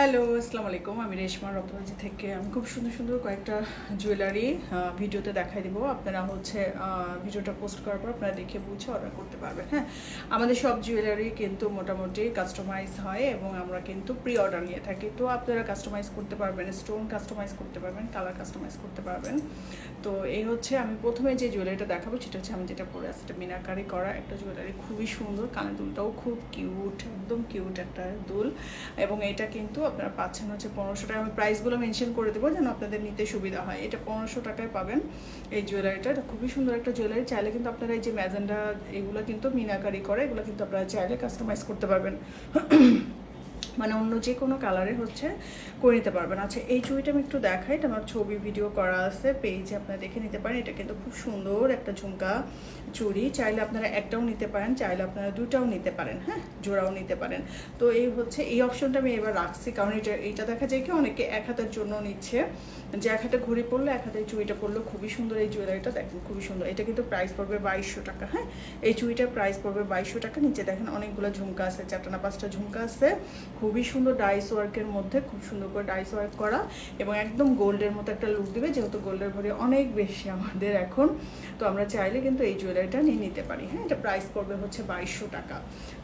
Hello আসসালামু আলাইকুম আমি রেশমা রত্নাজি থেকে। আমি খুব সুন্দর সুন্দর কয়েকটা জুয়েলারি ভিডিওতে দেখাই দিব। আপনারা হচ্ছে ভিডিওটা পোস্ট করার পর আপনারা দেখে বুঝে অর্ডার করতে পারবেন হ্যাঁ? আমাদের সব জুয়েলারি কিন্তু মোটামুটি কাস্টমাইজ হয় এবং আমরা কিন্তু প্রি অর্ডার নিয়ে থাকি। তো আপনারা কাস্টমাইজ করতে পারবেন স্টোন কাস্টমাইজ করতে পারবেন কালার কাস্টমাইজ করতে পারবেন। তো এই হচ্ছে, আমি প্রথমে যে জুয়েলারিটা দেখাবো, সেটা হচ্ছে আমি যেটা পরে আছি, এটা মিনাকারি করা একটা জুয়েলারি খুবই সুন্দর। কানের দুলটাও খুব কিউট একদম কিউট একটা দুল। এবং এটা কিন্তু আপনারা পাচ্ছেন হচ্ছে পনেরোশো টাকা। আমি প্রাইসগুলো মেনশন করে দেবো যেন আপনাদের নিতে সুবিধা হয়। এটা পনেরোশো টাকায় পাবেন এই জুয়েলারিটা এটা খুবই সুন্দর একটা জুয়েলারি চাইলে কিন্তু আপনারা এই যে ম্যাজেন্ডা এগুলো কিন্তু মিনাকারি করে, এগুলো কিন্তু আপনারা চাইলে কাস্টমাইজ করতে পারবেন। মানে অন্য যে কোনো কালারে হচ্ছে, করে নিতে পারবেন। আচ্ছা এই চুড়িটা আমি একটু দেখাই, এটা আমার ছবি ভিডিও করা আছে পেজে আপনারা দেখে নিতে পারেন। এটা কিন্তু খুব সুন্দর একটা ঝুমকা চুড়ি, চাইলে আপনারা একটাও নিতে পারেন, চাইলে আপনারা দুটাও নিতে পারেন হ্যাঁ? জোড়াও নিতে পারেন। তো এই হচ্ছে, এই অপশনটা আমি এবার রাখছি, কারণ এটা, এইটা দেখা যায় কি, অনেকে এক হাতের জন্য নিচ্ছে। যে এক হাতে ঘড়ি পড়ল এক হাতে চুড়িটা পড়ল খুবই সুন্দর এই জুয়েলারিটা দেখেন খুবই সুন্দর। এটা কিন্তু প্রাইস পড়বে বাইশশো টাকা হ্যাঁ? এই চুড়িটার প্রাইস পড়বে বাইশশো টাকা, নিচে দেখেন অনেকগুলো ঝুমকা আছে, চারটা না পাঁচটা ঝুমকা আছে খুবই সুন্দর ডাইস ওয়ার্কের মধ্যে খুব সুন্দর করে ডাইস ওয়ার্ক করা এবং একদম গোল্ডের মতো একটা লুক দেবে, যেহেতু গোল্ডের ভরে অনেক বেশি আমাদের এখন। তো আমরা চাইলে কিন্তু এই জুয়েলারিটা নিয়ে নিতে পারি হ্যাঁ? এটা প্রাইস পড়বে হচ্ছে বাইশশো টাকা।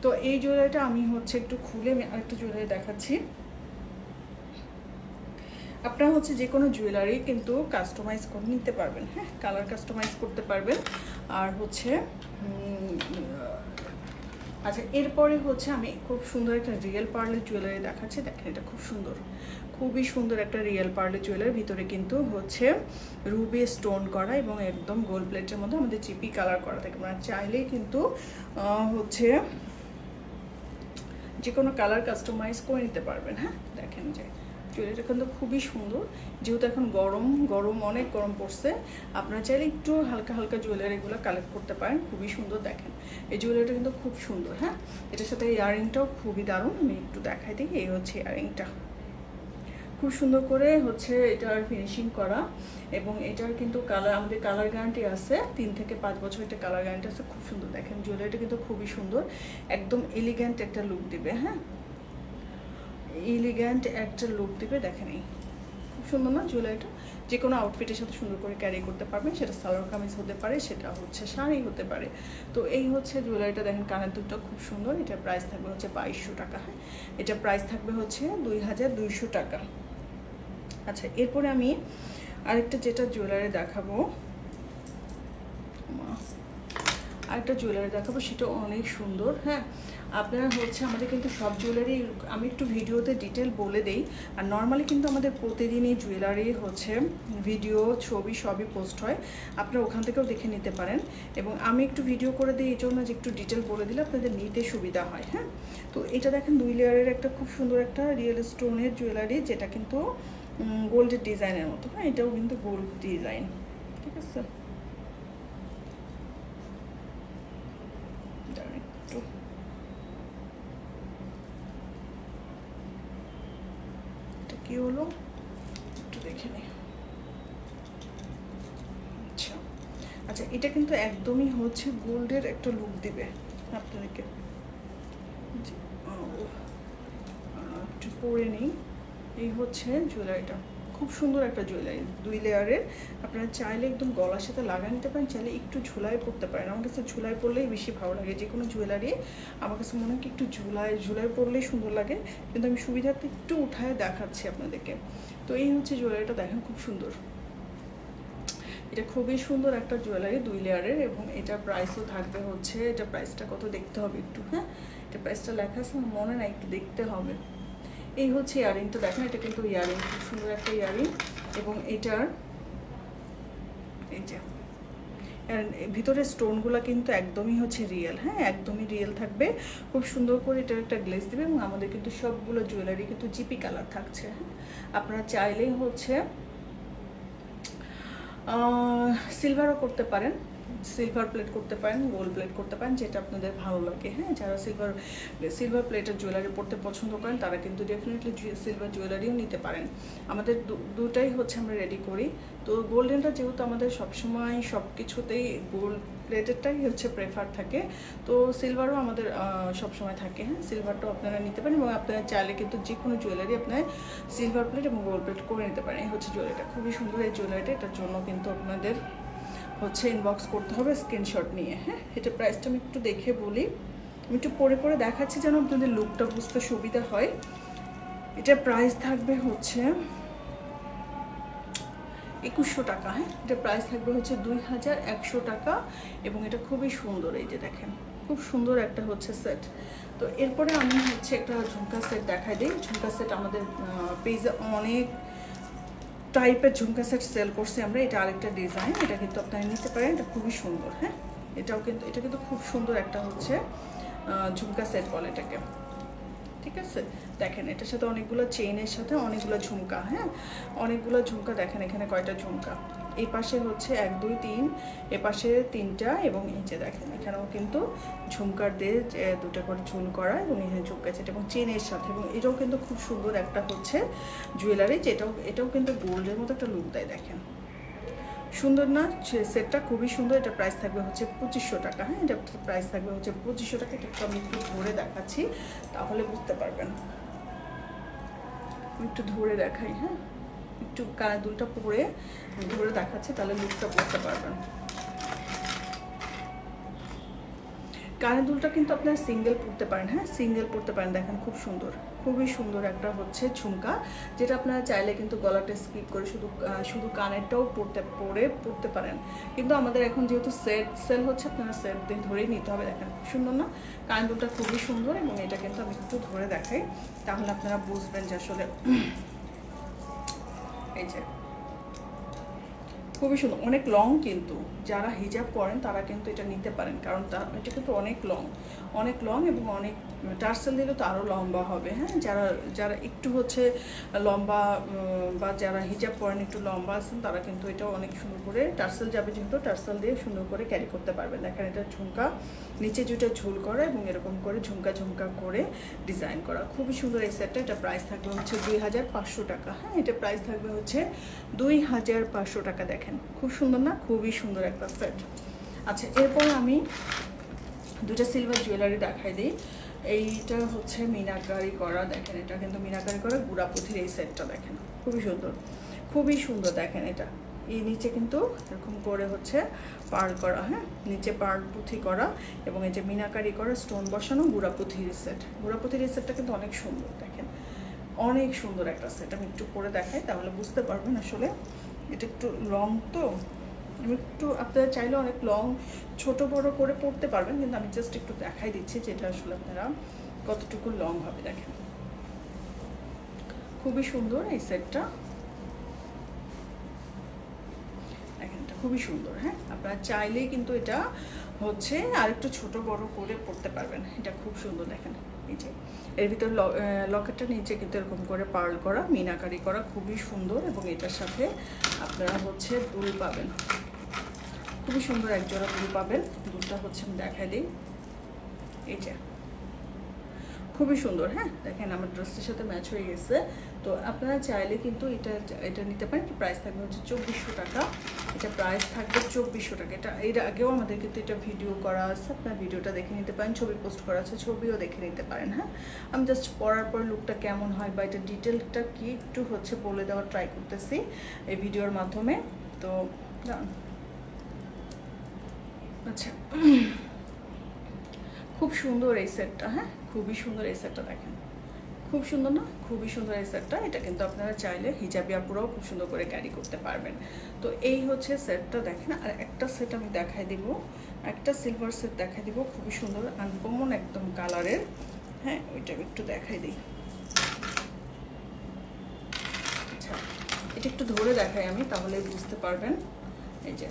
তো এই জুয়েলারিটা আমি হচ্ছে একটু খুলে আরেকটা জুয়েলারি দেখাচ্ছি। আপনারা হচ্ছে যে কোনো জুয়েলারি কিন্তু কাস্টমাইজ করে নিতে পারবেন হ্যাঁ? কালার কাস্টমাইজ করতে পারবেন। আর হচ্ছে আচ্ছা এরপরে হচ্ছে আমি খুব সুন্দর একটা রিয়েল পার্লের জুয়েলারি দেখাচ্ছি। দেখেন এটা খুব সুন্দর। খুবই সুন্দর একটা রিয়েল পার্লের জুয়েলারি ভিতরে কিন্তু হচ্ছে রুবি স্টোন করা এবং একদম গোল্ড প্লেটের মধ্যে আমাদের চিপি কালার করা থাকে। মানে চাইলেই কিন্তু হচ্ছে যে কোনো কালার কাস্টমাইজ করে নিতে পারবেন হ্যাঁ? দেখেন যে জুয়েলারিটা কিন্তু খুবই সুন্দর। যেহেতু এখন গরম গরম অনেক গরম পড়ছে, আপনারা চাইলে একটু হালকা হালকা জুয়েলারিগুলো কালেক্ট করতে পারেন, খুবই সুন্দর দেখেন। এই জুয়েলারিটা কিন্তু খুব সুন্দর হ্যাঁ? এটার সাথে ইয়ারিংটাও খুবই দারুণ, আমি একটু দেখাই দিই, এই হচ্ছে ইয়ারিংটা খুব সুন্দর করে হচ্ছে এটার ফিনিশিং করা, এবং এটার কিন্তু কালার আমাদের কালার গ্যারান্টি আছে, তিন থেকে পাঁচ বছর একটা কালার গ্যারান্টি আছে, খুব সুন্দর দেখেন জুয়েলারিটা কিন্তু খুবই সুন্দর, একদম এলিগ্যান্ট একটা লুক দিবে হ্যাঁ? এলিগ্যান্ট একটা লুক দেবে, দেখেন এই। খুব সুন্দর না জুয়েলারিটা? যে কোনো আউটফিটের সাথে সুন্দর করে ক্যারি করতে পারবেন, সেটা সালোয়ার কামিজ হতে পারে, সেটা হচ্ছে শাড়ি হতে পারে। তো এই হচ্ছে জুয়েলারিটা, দেখেন কানের দুধটা খুব সুন্দর এটা প্রাইস থাকবে হচ্ছে বাইশশো টাকা হ্যাঁ? এটা প্রাইস থাকবে হচ্ছে দুই হাজার দুইশো টাকা। আচ্ছা এরপরে আমি আরেকটা যেটা জুয়েলারি দেখাবো আরেকটা জুয়েলারি দেখাবো, সেটা অনেক সুন্দর হ্যাঁ? আপনারা হচ্ছে আমাদের কিন্তু সব জুয়েলারি আমি একটু ভিডিওতে ডিটেল বলে দেই। আর নর্মালি কিন্তু আমাদের প্রতিদিনই জুয়েলারি হচ্ছে ভিডিও ছবি সবই পোস্ট হয়। আপনারা ওখান থেকেও দেখে নিতে পারেন। এবং আমি একটু ভিডিও করে দিই, এই জন্য যে একটু ডিটেল বলে দিলে আপনাদের নিতে সুবিধা হয় হ্যাঁ? তো এটা দেখেন দুই লেয়ারের একটা খুব সুন্দর একটা রিয়েল স্টোনের জুয়েলারি যেটা কিন্তু গোল্ডের ডিজাইনের মতো হ্যাঁ? এটাও কিন্তু গোল্ড ডিজাইন ঠিক আছে দাঁড়ান একটু। এটা কি হলো? একটু দেখে নিই আচ্ছা। আচ্ছা এটা কিন্তু একদমই হচ্ছে গোল্ডের একটা লুক দিবে আপনাদেরকে। একটু পরে নিই। এই হচ্ছে জুয়েলারিটা খুব সুন্দর একটা জুয়েলারি দুই লেয়ারের আপনারা চাইলে একদম গলার সাথে লাগা নিতে পারেন, চাইলে একটু ঝুলাই পরতে পারেন। আমার কাছে ঝুলাই পরলেই বেশি ভালো লাগে, যে কোনো জুয়েলারি আমার কাছে মনে হয় কি একটু ঝুলাই ঝুলাই পরলেই সুন্দর লাগে। কিন্তু আমি সুবিধার্থে একটু উঠায় দেখাচ্ছি আপনাদেরকে। তো এই হচ্ছে জুয়েলারিটা দেখেন খুব সুন্দর। এটা খুবই সুন্দর একটা জুয়েলারি দুই লেয়ারের এবং এটা প্রাইসও থাকবে হচ্ছে, এটা প্রাইসটা কত দেখতে হবে একটু হ্যাঁ? এটা প্রাইসটা লেখা আছে মনে নাই, একটু দেখতে হবে। এই হচ্ছে ইয়ারিংটা দেখেন এটা কিন্তু ইয়ারিং, খুব সুন্দর একটা ইয়ারিং। এবং এটার এই যে ভিতরে স্টোনগুলো কিন্তু একদমই হচ্ছে রিয়েল হ্যাঁ? একদমই রিয়েল থাকবে। খুব সুন্দর করে এটার একটা গ্লেস দেবে এবং আমাদের কিন্তু সবগুলো জুয়েলারি কিন্তু জিপি কালার থাকছে হ্যাঁ? আপনারা চাইলেই হচ্ছে সিলভারও করতে পারেন। সিলভার প্লেট করতে পারেন গোল্ড প্লেট করতে পারেন, যেটা আপনাদের ভালো লাগে হ্যাঁ? যারা সিলভার সিলভার প্লেটের জুয়েলারি পড়তে পছন্দ করেন, তারা কিন্তু ডেফিনেটলি সিলভার জুয়েলারিও নিতে পারেন। আমাদের দুটাই হচ্ছে আমরা রেডি করি। তো গোল্ডেনটা যেহেতু আমাদের সবসময় সব কিছুতেই গোল্ড প্লেটেরটাই হচ্ছে প্রেফার থাকে, তো সিলভারও আমাদের সবসময় থাকে হ্যাঁ? সিলভারটাও আপনারা নিতে পারেন এবং আপনারা চাইলে কিন্তু যে কোনো জুয়েলারি আপনার সিলভার প্লেট এবং গোল্ড প্লেট করে নিতে পারেন। এই হচ্ছে জুয়েলারিটা খুবই সুন্দর এই জুয়েলারিটা এটার জন্য কিন্তু আপনাদের হচ্ছে ইনবক্স করতে হবে স্ক্রিনশট নিয়ে হ্যাঁ? এটা প্রাইসটা আমি একটু দেখে বলি। আমি একটু পরে পরে দেখাচ্ছি যেন আপনাদের লুকটা বুঝতে সুবিধা হয়। এটা প্রাইস থাকবে হচ্ছে একুশশো টাকা হ্যাঁ? এটা প্রাইস থাকবে হচ্ছে দুই হাজার একশো টাকা এবং এটা খুবই সুন্দর এই যে দেখেন, খুব সুন্দর একটা হচ্ছে সেট তো এরপরে আমি হচ্ছে একটা ঝুমকা সেট দেখাই দিই। ঝুমকা সেট আমাদের পেজে অনেক টাইপের ঝুমকা সেট সেল করছি আমরা, এটা আরেকটা ডিজাইন এটা কিন্তু আপনারা নিতে পারেন, এটা খুবই সুন্দর হ্যাঁ? এটাও কিন্তু, এটা কিন্তু খুব সুন্দর একটা হচ্ছে ঝুমকা সেট বলে এটাকে। ঠিক আছে? দেখেন, এটার সাথে অনেকগুলো চেইনের সাথে অনেকগুলো ঝুমকা হ্যাঁ? অনেকগুলো ঝুমকা, দেখেন এখানে কয়টা ঝুমকা। এই পাশে হচ্ছে এক, দুই, তিন, এ পাশে তিনটা এবং এই যে দেখেন, এখানেও কিন্তু ঝুমকার দিয়ে দুটো করে ঝুল করা এবং এখানে ঝুমকা সেট এবং চেনের সাথে এবং এটাও কিন্তু খুব সুন্দর একটা হচ্ছে জুয়েলারি যেটাও, এটাও কিন্তু গোল্ডের মতো একটা লুক দেয়, দেখেন। সুন্দর না? সেটটা খুবই সুন্দর। এটা প্রাইস থাকবে হচ্ছে পঁচিশশো টাকা। হ্যাঁ এটা প্রাইস থাকবে হচ্ছে পঁচিশশো টাকা। এটা একটু আমি একটু ধরে দেখাচ্ছি, তাহলে বুঝতে পারবেন। একটু ধরে দেখাই হ্যাঁ। একটু কানে দুলটা পরে ধরে দেখাচ্ছে, তাহলে লুকটা বুঝতে পারবেন। কানে দুলটা কিন্তু আপনার সিঙ্গেল পরতে পারেন হ্যাঁ? সিঙ্গেল পরতে পারেন, দেখেন খুব সুন্দর। খুবই সুন্দর একটা হচ্ছে ঝুমকা, যেটা আপনারা চাইলে কিন্তু গলাটা স্কিপ করে শুধু শুধু কানেরটাও পরতে পরে পরতে পারেন। কিন্তু আমাদের এখন যেহেতু সেট সেল হচ্ছে, আপনারা সেট দিয়ে ধরেই নিতে হবে, দেখেন খুব সুন্দর না? কানের দুলটা খুবই সুন্দর এবং এটা কিন্তু আমি একটু ধরে দেখাই, তাহলে আপনারা বুঝবেন যে আসলে এই যে খুবই সুন্দর। অনেক লং কিন্তু। যারা হিজাব করেন তারা কিন্তু এটা নিতে পারেন। কারণ এটা কিন্তু অনেক লং অনেক লং এবং অনেক, টার্সেল দিলে তো আরও লম্বা হবে হ্যাঁ? যারা যারা একটু হচ্ছে লম্বা বা যারা হিজাব পরেন, একটু লম্বা আছেন, তারা কিন্তু এটা অনেক সুন্দর করে টার্সেল যাবে যেহেতু টার্সেল দিয়ে সুন্দর করে ক্যারি করতে পারবেন। দেখেন এটা ঝুমকা, নিচে দুটো ঝুল করা এবং এরকম করে ঝুমকা ঝুমকা করে ডিজাইন করা। খুবই সুন্দর এই সেটটা এটা প্রাইস থাকবে হচ্ছে দুই হাজার পাঁচশো টাকা হ্যাঁ? এটা প্রাইস থাকবে হচ্ছে দুই হাজার পাঁচশো টাকা, দেখেন। খুব সুন্দর না? খুবই সুন্দর একটা সেট আচ্ছা এরপর আমি দুটা সিলভার জুয়েলারি দেখাই দিই। এইটা হচ্ছে মিনাকারি করা, দেখেন এটা কিন্তু মিনাকারি করা, গুড়াপুথির এই সেটটা দেখেন। খুবই সুন্দর খুবই সুন্দর দেখেন এটা। এই নিচে কিন্তু এরকম করে হচ্ছে পার করা হ্যাঁ? নিচে পার পুঁথি করা এবং এই যে মিনাকারি করা স্টোন বসানো, গুড়াপুথির সেট গুড়াপুথির সেটটা কিন্তু অনেক সুন্দর, দেখেন। অনেক সুন্দর একটা সেট আমি একটু পরে দেখাই, তাহলে বুঝতে পারবেন আসলে এটা একটু লং তো। আমি একটু, আপনারা চাইলে অনেক লং ছোট, বড় করে পড়তে পারবেন, কিন্তু আমি জাস্ট একটু দেখাই দিচ্ছি যেটা আসলে আপনারা কতটুকু লং হবে, দেখেন। খুবই সুন্দর এই সেটটা খুবই সুন্দর হ্যাঁ? আপনারা চাইলেই কিন্তু এটা হচ্ছে আর একটু ছোট, বড় করে পড়তে পারবেন। এটা খুব সুন্দর, দেখেন। যে এর ভিতর লকেটটা নিচে কিন্তু এরকম করে পার্ল করা মিনাকারি করা খুবই সুন্দর এবং এটার সাথে আপনারা হচ্ছে দুল পাবেন। খুবই সুন্দর একজোড়া দুল পাবেন। দুলটা হচ্ছে আমি দেখাই দিই। এই যে। খুবই সুন্দর হ্যাঁ? দেখেন আমার ড্রেসটির সাথে ম্যাচ হয়ে গেছে। তো আপনারা চাইলে কিন্তু এটা এটা নিতে পারেন। প্রাইস থাকবে হচ্ছে চব্বিশশো টাকা। এটা প্রাইস থাকবে চব্বিশশো টাকা। এটা, এর আগেও আমাদের কিন্তু এটা ভিডিও করা আছে। আপনার ভিডিওটা দেখে নিতে পারেন। ছবি পোস্ট করা আছে। ছবিও দেখে নিতে পারেন হ্যাঁ? আমি জাস্ট পরার পর লুকটা কেমন হয় বা এটা ডিটেলটা কি একটু হচ্ছে বলে দেওয়ার ট্রাই করতেছি এই ভিডিওর মাধ্যমে। তো আচ্ছা। খুব সুন্দর এই সেটটা হ্যাঁ? খুবই সুন্দর এই সেটটা দেখেন। খুব সুন্দর না? খুবই সুন্দর এই সেটটা। এটা কিন্তু আপনারা চাইলে হিজাবি আপুরাও খুব সুন্দর করে ক্যারি করতে পারবেন। তো এই হচ্ছে সেটটা দেখেন। আর একটা সেট আমি দেখাই দিব। একটা সিলভার সেট দেখাই দিব। খুবই সুন্দর আনকমন একদম কালারের হ্যাঁ ওইটা একটু দেখাই দিই। আচ্ছা এটা একটু ধরে দেখাই আমি, তাহলে বুঝতে পারবেন। এই যে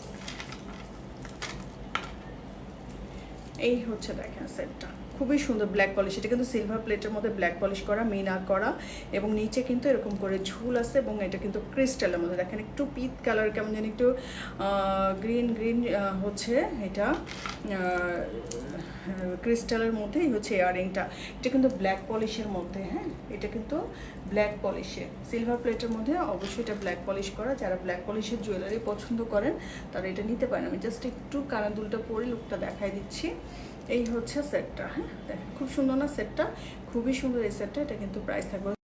এই হচ্ছে দেখেন সেটটা। খুবই সুন্দর ব্ল্যাক পলিশ এটা কিন্তু সিলভার প্লেটের মধ্যে ব্ল্যাক পলিশ করা, মিনা করা এবং নিচে কিন্তু এরকম করে ঝুল আছে এবং এটা কিন্তু ক্রিস্টালের মধ্যে। দেখেন একটু পিত কালার কেমন যেন একটু গ্রিন গ্রিন হচ্ছে এটা ক্রিস্টালের মধ্যেই হচ্ছে ইয়ারিংটা এটা কিন্তু ব্ল্যাক পলিশের মধ্যে হ্যাঁ? এটা কিন্তু ব্ল্যাক পলিশে সিলভার প্লেটের মধ্যে অবশ্যই এটা ব্ল্যাক পলিশ করা। যারা ব্ল্যাক পলিশের জুয়েলারি পছন্দ করেন, তারা এটা নিতে পারেন। আমি জাস্ট একটু কানাদুলটা পরে লুকটা দেখাই দিচ্ছি। এই হচ্ছে সেটটা হ্যাঁ? খুব সুন্দর না সেটটা খুবই সুন্দর এই সেটটা এটা কিন্তু প্রাইস থাকবে